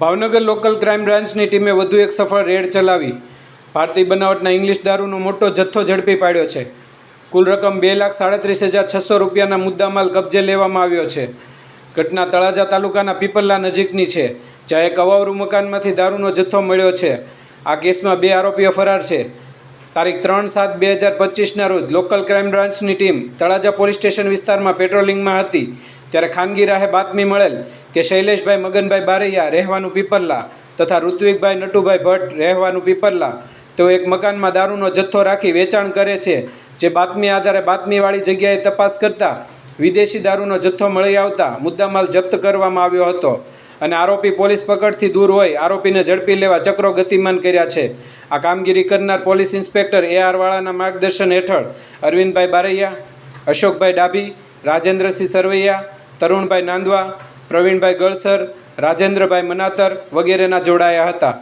Bhavnagar local crime બ્રાન્ચની ટીમે વધુ એક સફળ રેડ ચલાવી. ભારતીય બનાવટના ઇંગ્લિશ દારૂનો મોટો જથ્થો ઝડપી પાડ્યો છે. કુલ રકમ બે લાખ સાડત્રીસ હજાર છસો રૂપિયાના મુદ્દામાલ કબજે લેવામાં આવ્યો છે. ઘટના તળાજા તાલુકાના પીપલ્લા નજીકની છે, જ્યાં એક અવાવરું મકાનમાંથી દારૂનો જથ્થો મળ્યો છે. આ કેસમાં બે આરોપીઓ ફરાર છે. તારીખ ત્રણ સાત બે હજાર પચીસના રોજ લોકલ ક્રાઇમ બ્રાન્ચની ટીમ તળાજા પોલીસ સ્ટેશન વિસ્તારમાં પેટ્રોલિંગમાં હતી, ત્યારે ખાનગી રાહે બાતમી મળેલ કે શૈલેષભાઈ મગનભાઈ બારૈયા, રહેવાનું પીપરલા તથા ઋત્વિકભાઈ નટુભાઈ ભટ્ટ, રહેવાનું પીપરલા તેઓ એક મકાનમાં દારૂનો જથ્થો રાખી વેચાણ કરે છે, જે બાતમી આધારે બાતમીવાળી જગ્યાએ તપાસ કરતા વિદેશી દારૂનો જથ્થો મળી આવતા મુદ્દામાલ જપ્ત કરવામાં આવ્યો હતો અને આરોપી પોલીસ પકડથી દૂર હોય આરોપીને ઝડપી લેવા ચક્રો ગતિમાન કર્યા છે. આ કામગીરી કરનાર પોલીસ ઇન્સ્પેક્ટર એ આરવાળાના માર્ગદર્શન હેઠળ અરવિંદભાઈ બારૈયા, અશોકભાઈ ડાભી, રાજેન્દ્રસિંહ સરવૈયા, તરુણભાઈ નાંદવા પ્રવીણભાઈ ગળસર રાજેન્દ્રભાઈ મનાતર વગેરેના જોડાયા હતા.